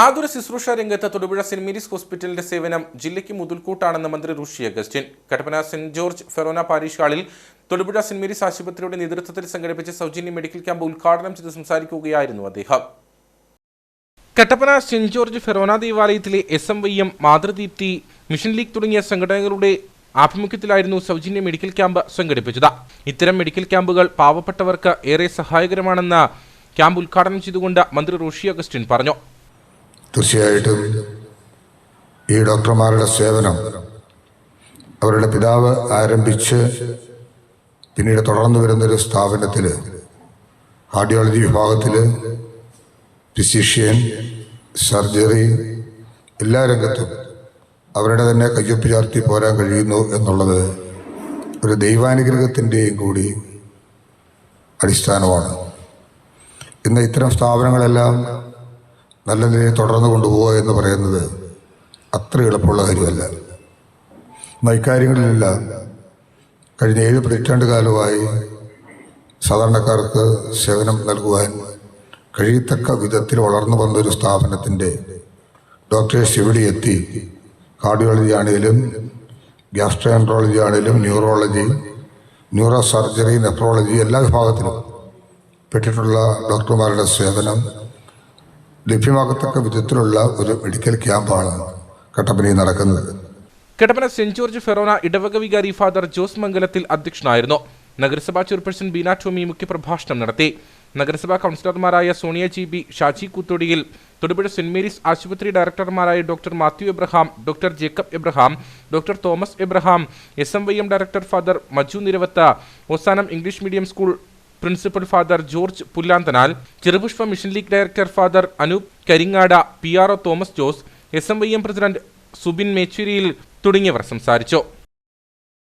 ആതുര ശുശ്രൂഷ രംഗത്ത് തൊടുപുഴ സെന്റ് മേരീസ് ഹോസ്പിറ്റലിന്റെ സേവനം ജില്ലയ്ക്ക് മുതൽക്കൂട്ടാണെന്ന് മന്ത്രി Rishi Augustine. Kattappana saint George forane parish ഹാളിൽ തൊടുപുഴ സെന്റ് മേരീസ് ആശുപത്രിയുടെ നേതൃത്വത്തിൽ സംഘടിപ്പിച്ച സൗജന്യ മെഡിക്കൽ ക്യാമ്പ് ഉദ്ഘാടനം ചെയ്ത് സംസാരിക്കുകയായിരുന്നു അദ്ദേഹം. കട്ടപ്പന സെന്റ് ജോർജ് ഫെറോന ദേവാലയത്തിലെ S M Y M Mathrudeepthi mission league തുടങ്ങിയ സംഘടനകളുടെ ആഭിമുഖ്യത്തിലായിരുന്നു സൗജന്യ മെഡിക്കൽ ക്യാമ്പ് സംഘടിപ്പിച്ചത്. ഇത്തരം മെഡിക്കൽ ക്യാമ്പുകൾ പാവപ്പെട്ടവർക്ക് ഏറെ സഹായകരമാണെന്ന് ക്യാമ്പ് ഉദ്ഘാടനം ചെയ്തുകൊണ്ട് മന്ത്രി റോഷി അഗസ്റ്റിൻ പറഞ്ഞു. തീർച്ചയായിട്ടും ഈ ഡോക്ടർമാരുടെ സേവനം അവരുടെ പിതാവ് ആരംഭിച്ച് പിന്നീട് തുടർന്നു വരുന്നൊരു സ്ഥാപനത്തിൽ കാർഡിയോളജി വിഭാഗത്തിൽ ഫിസിഷ്യൻ സർജറി എല്ലാ രംഗത്തും അവരുടെ തന്നെ കയ്യൊപ്പ് ചാർത്തി പോരാൻ കഴിയുന്നു എന്നുള്ളത് ഒരു ദൈവാനുഗ്രഹത്തിന്റെയും കൂടി അടിസ്ഥാനമാണ്. ഇന്ന് ഇത്തരം സ്ഥാപനങ്ങളെല്ലാം നല്ല നിലയിൽ തുടർന്ന് കൊണ്ടുപോവുക എന്ന് പറയുന്നത് അത്ര എളുപ്പമുള്ള കാര്യമല്ല. എന്നാൽ ഇക്കാര്യങ്ങളിലെല്ലാം. കഴിഞ്ഞ ഏഴ് പതിറ്റാണ്ട് കാലമായി സാധാരണക്കാർക്ക് സേവനം നൽകുവാൻ കഴിയത്തക്ക വിധത്തിൽ വളർന്നു വന്നൊരു സ്ഥാപനത്തിന്റെ ഡോക്ടേഴ്സ് ഇവിടെ എത്തി. കാർഡിയോളജി ആണെങ്കിലും ഗ്യാസ്ട്രോൻട്രോളജി ആണെങ്കിലും ന്യൂറോളജി ന്യൂറോ സർജറി നെഫ്രോളജി എല്ലാ വിഭാഗത്തിലും പെട്ടിട്ടുള്ള ഡോക്ടർമാരുടെ സേവനം ലഭ്യമാകത്തക്ക വിധത്തിലുള്ള ഒരു മെഡിക്കൽ ക്യാമ്പാണ് കട്ടപ്പനയിൽ നടക്കുന്നത്. കട്ടപ്പന സെന്റ് ജോർജ് ഫെറോന ഇടവക വികാരി ഫാദർ ജോസ് മംഗലത്തിൽ അധ്യക്ഷനായിരുന്നു. നഗരസഭാ ചെയർപേഴ്സൺ ബീന ടോമി മുഖ്യപ്രഭാഷണം നടത്തി. നഗരസഭാ കൗൺസിലർമാരായ Sonia G B Shaji Koothodiyil Thodupuzha saint Mary's ആശുപത്രി ഡയറക്ടർമാരായ doctor Mathew Abraham doctor Jacob Abraham doctor Thomas Abraham S M Y M director father Maju Niravatha Ozanam English medium school principal father George Pullanthanal Cherupushpa mission league director father Anoop Karingada P R O Thomas Jose S M Y M president Subin Mecheriyil തുടങ്ങിയവർ സംസാരിച്ചു.